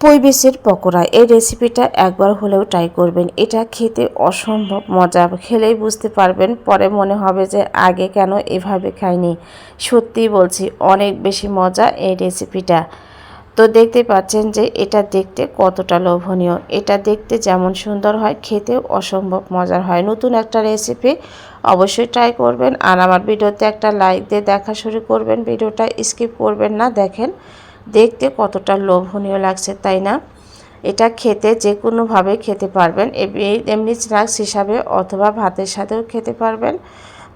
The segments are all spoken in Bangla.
পৈবেশের পকোড়া। এই রেসিপিটা একবার হলেও ট্রাই করবেন। এটা খেতে অসম্ভব মজা। খেলেই বুঝতে পারবেন, পরে মনে হবে যে আগে কেন এভাবে খাইনি। সত্যি বলছি, অনেক বেশি মজা এই রেসিপিটা তো দেখতে পাচ্ছেন যে এটা দেখতে কতটা লোভনীয়। এটা দেখতে যেমন সুন্দর হয়, খেতেও অসম্ভব মজার হয়। নতুন একটা রেসিপি অবশ্যই ট্রাই করবেন। আর আমার ভিডিওতে একটা লাইক দিয়ে দেখা শুরু করবেন। ভিডিওটা স্কিপ করবেন না, দেখেন দেখতে কতটা লোভনীয় লাগছে, তাই না? এটা খেতে যে কোনোভাবে খেতে পারবেন। এমনি স্ন্যাক্স হিসাবে অথবা ভাতের সাথেও খেতে পারবেন।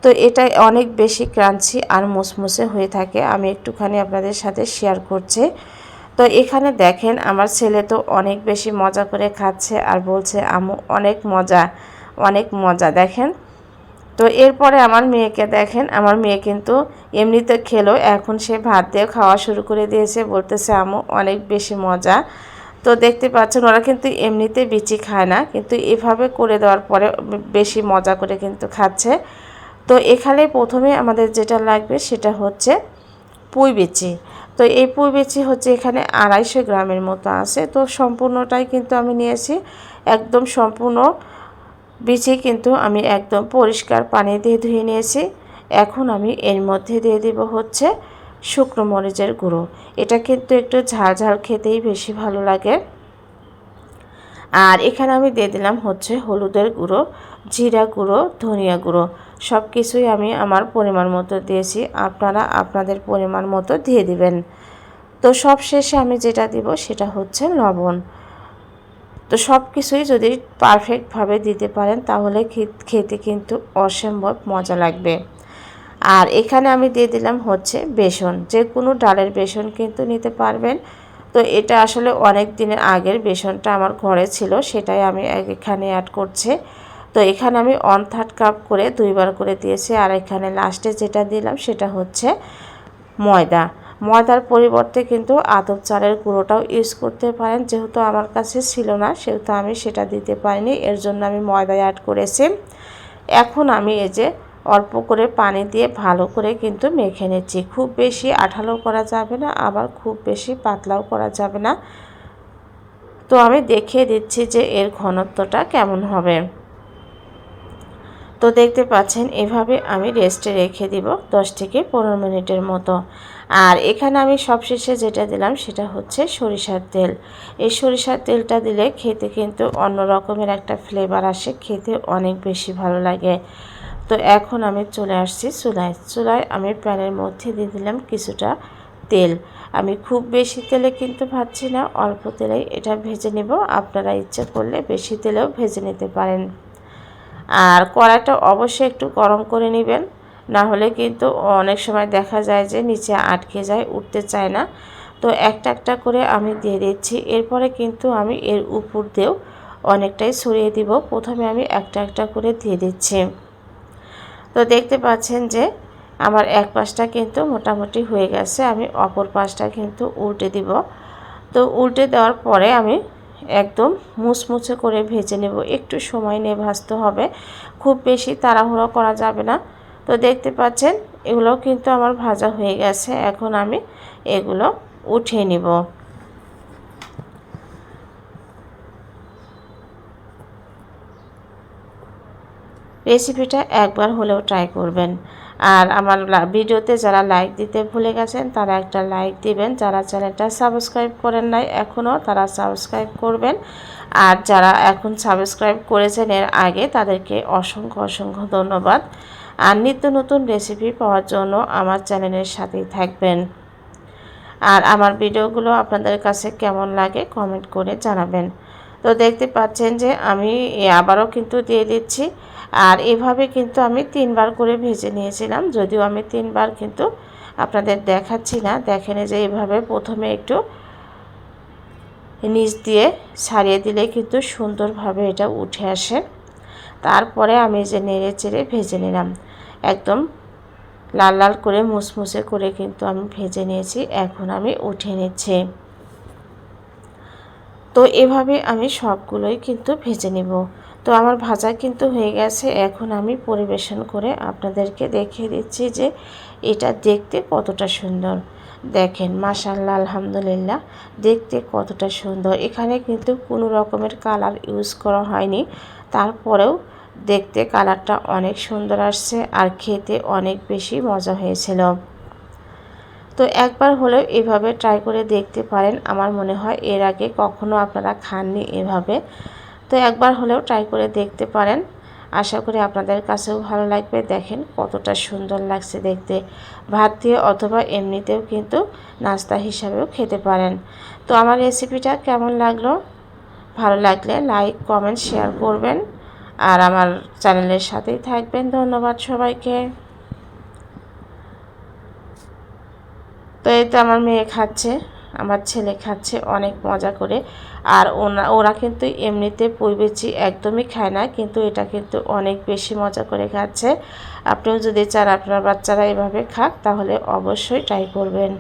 তো এটা অনেক বেশি ক্রাঞ্চি আর মুসমুসে হয়ে থাকে। আমি একটুখানি আপনাদের সাথে শেয়ার করছি। তো এখানে দেখেন, আমার ছেলে তো অনেক বেশি মজা করে খাচ্ছে আর বলছে আমু অনেক মজা অনেক মজা। দেখেন তো এরপরে আমার মেয়েকে দেখেন, আমার মেয়ে কিন্তু এমনিতে খেলো, এখন সে ভাত দিয়ে খাওয়া শুরু করে দিয়েছে, বলতেছে আমু অনেক বেশি মজা। তো দেখতে পাচ্ছেন, ওরা কিন্তু এমনিতে বিচি খায় না, কিন্তু এভাবে করে দেওয়ার পরে বেশি মজা করে কিন্তু খাচ্ছে। তো এখানে প্রথমে আমাদের যেটা লাগবে সেটা হচ্ছে পুঁই বিচি। তো এই পুঁই বিচি হচ্ছে এখানে আড়াইশো গ্রামের মতো আছে, তো সম্পূর্ণটাই কিন্তু আমি নিয়েছি, একদম সম্পূর্ণ বিচি কিন্তু আমি একদম পরিষ্কার পানি দিয়ে ধুয়ে নিয়েছি। এখন আমি এর মধ্যে দিয়ে দিব হচ্ছে শুকনো মরিচের গুঁড়ো। এটা কিন্তু একটু ঝাল ঝাল খেতেই বেশি ভালো লাগে। আর এখানে আমি দিয়ে দিলাম হচ্ছে হলুদের গুঁড়ো, জিরা গুঁড়ো, ধনিয়া গুঁড়ো। সব কিছুই আমি আমার পরিমাণ মতো দিয়েছি। আপনারা আপনাদের পরিমাণ মতো দিয়ে দিবেন। তো সব শেষে আমি যেটা দিব সেটা হচ্ছে লবণ। তো সব কিছুই যদি পারফেক্টভাবে দিতে পারেন, তাহলে খেতে কিন্তু অসম্ভব মজা লাগবে। আর এখানে আমি দিয়ে দিলাম হচ্ছে বেসন। যে কোনো ডালের বেসন কিন্তু নিতে পারবেন। তো এটা আসলে অনেক দিনের আগের বেসনটা আমার ঘরে ছিল, সেটাই আমি এখানে অ্যাড করছি। তো এখানে আমি ওয়ান থার্ড কাপ করে দুইবার করে দিয়েছি। আর এখানে লাস্টে যেটা দিলাম, সেটা হচ্ছে ময়দা। ময়দার পরিবর্তে কিন্তু আদব চালের গুঁড়োটাও ইউজ করতে পারেন। যেহেতু আমার কাছে ছিল না, সেহেতু আমি সেটা দিতে পারিনি, এর জন্য আমি ময়দা অ্যাড করেছি। এখন আমি এই যে অল্প করে পানি দিয়ে ভালো করে কিন্তু মেখে নিচ্ছি। খুব বেশি আঠালো করা যাবে না, আবার খুব বেশি পাতলাও করা যাবে না। তো আমি দেখিয়ে দিচ্ছি যে এর ঘনত্বটা কেমন হবে। তো দেখতে পাচ্ছেন, এভাবে আমি রেস্টে রেখে দিব দশ থেকে পনেরো মিনিটের মতো। আর এখানে আমি সবশেষে যেটা দিলাম সেটা হচ্ছে সরিষার তেল। এই সরিষার তেলটা দিলে খেতে কিন্তু অন্য রকমের একটা ফ্লেভার আসে, খেতে অনেক বেশি ভালো লাগে। তো এখন আমি চলে আসছি চুলায়। চুলায় আমি প্যানের মধ্যে দিয়ে দিলাম কিছুটা তেল। আমি খুব বেশি তেলে কিন্তু ভাজছি না, অল্প তেলেই এটা ভেজে নেব। আপনারা ইচ্ছে করলে বেশি তেলেও ভেজে নিতে পারেন। আর কড়াইটা অবশ্যই একটু গরম করে নেবেন। না হলে কিন্তু অনেক সময় দেখা যায় যে নিচে আটকে যায়, উঠতে চায় না। তো একটা একটা করে আমি দিয়ে দিচ্ছি। এরপরে কিন্তু আমি এর উপর দিয়েও অনেকটাই ছড়িয়ে দিব। প্রথমে আমি একটা একটা করে দিয়ে দিচ্ছি। তো দেখতে পাচ্ছেন যে আমার এক পাশটা কিন্তু মোটামুটি হয়ে গেছে। আমি অপর পাশটা কিন্তু উল্টে দিব। তো উল্টে দেওয়ার পরে আমি একদম মুচমুচে করে ভেজে নেব। একটু সময় নিয়ে ভাজতে হবে। খুব বেশি তাড়াহুড়ো করা যাবে না। তো দেখতে পাচ্ছেন এগুলো কিন্তু আমার ভাজা হয়ে গেছে। এখন আমি এগুলো উঠিয়ে নিব। রেসিপিটা একবার হলেও ট্রাই করবেন। আর আমার ভিডিওতে যারা লাইক দিতে ভুলে গেছেন, তারা একটা লাইক দিবেন। যারা চ্যানেলটা সাবস্ক্রাইব করেন নাই এখনও তারা সাবস্ক্রাইব করবেন। আর যারা এখন সাবস্ক্রাইব করেছেন এর আগে, তাদেরকে অসংখ্য অসংখ্য ধন্যবাদ। আর নিত্য নতুন রেসিপি পাওয়ার জন্য আমার চ্যানেলের সাথেই থাকবেন। আর আমার ভিডিওগুলো আপনাদের কাছে কেমন লাগে কমেন্ট করে জানাবেন। তো দেখতে পাচ্ছেন যে আমি আবারও কিন্তু দিয়ে দিচ্ছি। আর এভাবে কিন্তু আমি তিনবার করে ভেজে নিয়েছিলাম, যদিও আমি তিনবার কিন্তু আপনাদের দেখাচ্ছি না। দেখেন যে এভাবে প্রথমে একটু নিচ দিয়ে ছাড়িয়ে দিলে কিন্তু সুন্দরভাবে এটা উঠে আসে। তারপরে আমি যে নেড়ে চেড়ে ভেজে নিলাম, একদম লাল লাল করে মুসমুসে করে কিন্তু আমি ভেজে নিয়েছি, এখন আমি উঠে নিচ্ছি। তো এভাবে আমি সবগুলোই কিন্তু ভেজে নেব। তো আমার ভাজা কিন্তু হয়ে গেছে। এখন আমি পরিবেশন করে আপনাদেরকে দেখিয়ে দিচ্ছি যে এটা দেখতে কতটা সুন্দর। দেখেন মাশাল্লাহ আলহামদুলিল্লাহ, দেখতে কতটা সুন্দর। এখানে কিন্তু কোনো রকমের কালার ইউজ করা হয়নি। তারপরেও দেখতে কালারটা অনেক সুন্দর আসছে আর খেতে অনেক বেশি মজা হয়েছিল। তো একবার হলেও এভাবে ট্রাই করে দেখতে পারেন, আমার মনে হয়। এর আগে কখনো আপনারা খাননি এভাবে। তো একবার হলেও ট্রাই করে দেখতে পারেন। আশা করি আপনাদের কাছেও ভালো লাগবে। দেখেন কতটা সুন্দর লাগছে দেখতে। ভাত দিয়ে অথবা এমনিতেও কিন্তু নাস্তা হিসাবেও খেতে পারেন। তো আমার রেসিপিটা কেমন লাগল? ভালো লাগলে লাইক কমেন্ট শেয়ার করবেন। আর আমার চ্যানেলের সাথেই থাকবেন। ধন্যবাদ সবাইকে। তো এই তো আমার মেয়ে খাচ্ছে, আমার ছেলে খাচ্ছে অনেক মজা করে। আর ওনা, ওরা কিন্তু এমনিতে পুইবেচি একদমই খায় না, কিন্তু এটা কিন্তু অনেক বেশি মজা করে খাচ্ছে। আপনিও যদি চান আপনার বাচ্চারা এভাবে খাক, তাহলে অবশ্যই ট্রাই করবেন।